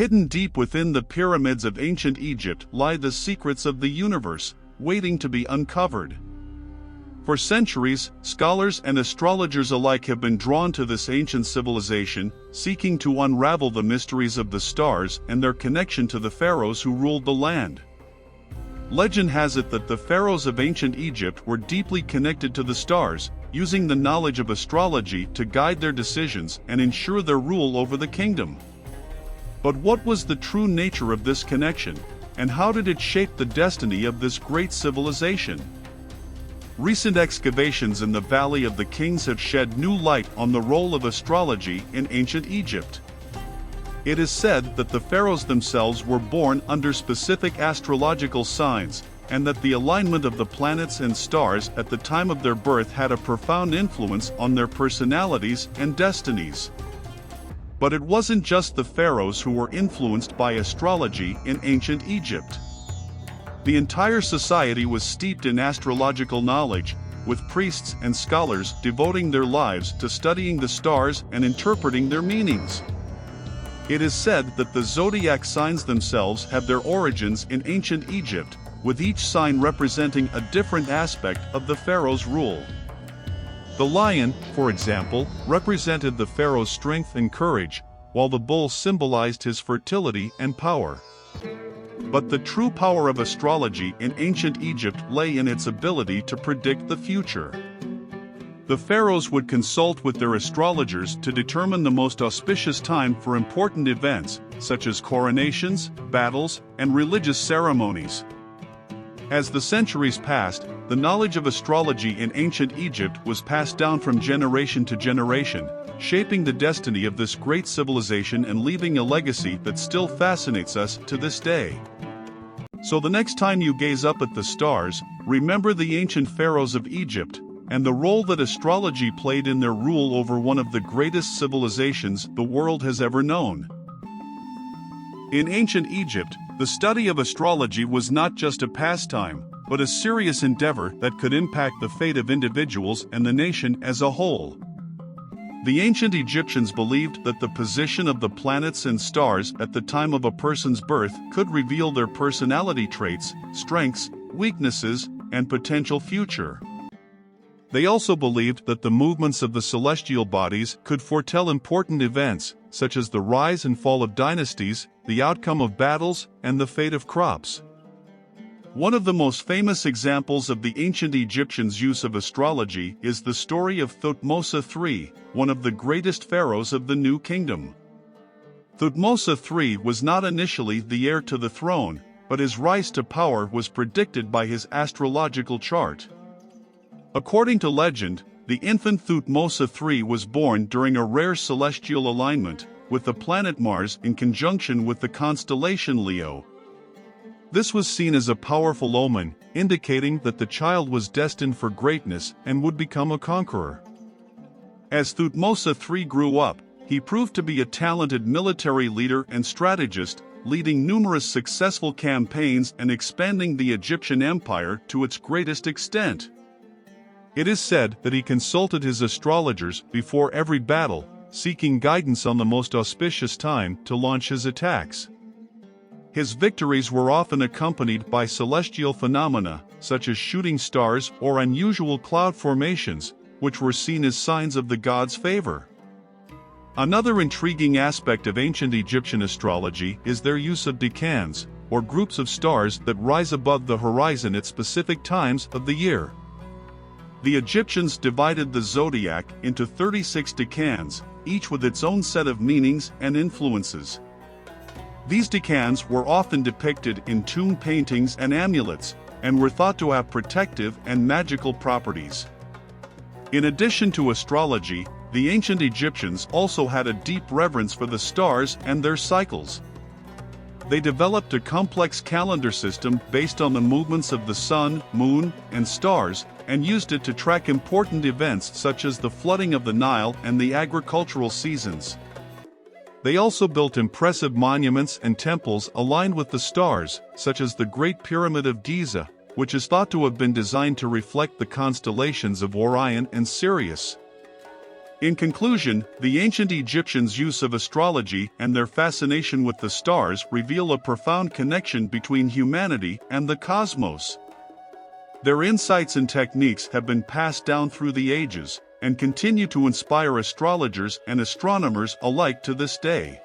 Hidden deep within the pyramids of ancient Egypt lie the secrets of the universe, waiting to be uncovered. For centuries, scholars and astrologers alike have been drawn to this ancient civilization, seeking to unravel the mysteries of the stars and their connection to the pharaohs who ruled the land. Legend has it that the pharaohs of ancient Egypt were deeply connected to the stars, using the knowledge of astrology to guide their decisions and ensure their rule over the kingdom. But what was the true nature of this connection, and how did it shape the destiny of this great civilization? Recent excavations in the Valley of the Kings have shed new light on the role of astrology in ancient Egypt. It is said that the pharaohs themselves were born under specific astrological signs, and that the alignment of the planets and stars at the time of their birth had a profound influence on their personalities and destinies. But it wasn't just the pharaohs who were influenced by astrology in ancient Egypt. The entire society was steeped in astrological knowledge, with priests and scholars devoting their lives to studying the stars and interpreting their meanings. It is said that the zodiac signs themselves have their origins in ancient Egypt, with each sign representing a different aspect of the pharaoh's rule. The lion, for example, represented the pharaoh's strength and courage, while the bull symbolized his fertility and power. But the true power of astrology in ancient Egypt lay in its ability to predict the future. The pharaohs would consult with their astrologers to determine the most auspicious time for important events, such as coronations, battles, and religious ceremonies. As the centuries passed, the knowledge of astrology in ancient Egypt was passed down from generation to generation, shaping the destiny of this great civilization and leaving a legacy that still fascinates us to this day. So the next time you gaze up at the stars, remember the ancient pharaohs of Egypt, and the role that astrology played in their rule over one of the greatest civilizations the world has ever known. In ancient Egypt, the study of astrology was not just a pastime, but a serious endeavor that could impact the fate of individuals and the nation as a whole. The ancient Egyptians believed that the position of the planets and stars at the time of a person's birth could reveal their personality traits, strengths, weaknesses, and potential future. They also believed that the movements of the celestial bodies could foretell important events, such as the rise and fall of dynasties, the outcome of battles, and the fate of crops. One of the most famous examples of the ancient Egyptians' use of astrology is the story of Thutmose III, one of the greatest pharaohs of the New Kingdom. Thutmose III was not initially the heir to the throne, but his rise to power was predicted by his astrological chart. According to legend, the infant Thutmose III was born during a rare celestial alignment, with the planet Mars in conjunction with the constellation Leo. This was seen as a powerful omen, indicating that the child was destined for greatness and would become a conqueror. As Thutmose III grew up, he proved to be a talented military leader and strategist, leading numerous successful campaigns and expanding the Egyptian empire to its greatest extent. It is said that he consulted his astrologers before every battle, seeking guidance on the most auspicious time to launch his attacks. His victories were often accompanied by celestial phenomena, such as shooting stars or unusual cloud formations, which were seen as signs of the god's favor. Another intriguing aspect of ancient Egyptian astrology is their use of decans, or groups of stars that rise above the horizon at specific times of the year. The Egyptians divided the zodiac into 36 decans, each with its own set of meanings and influences. These decans were often depicted in tomb paintings and amulets, and were thought to have protective and magical properties. In addition to astrology, the ancient Egyptians also had a deep reverence for the stars and their cycles. They developed a complex calendar system based on the movements of the sun, moon, and stars, and used it to track important events such as the flooding of the Nile and the agricultural seasons. They also built impressive monuments and temples aligned with the stars, such as the Great Pyramid of Giza, which is thought to have been designed to reflect the constellations of Orion and Sirius. In conclusion, the ancient Egyptians' use of astrology and their fascination with the stars reveal a profound connection between humanity and the cosmos. Their insights and techniques have been passed down through the ages and continue to inspire astrologers and astronomers alike to this day.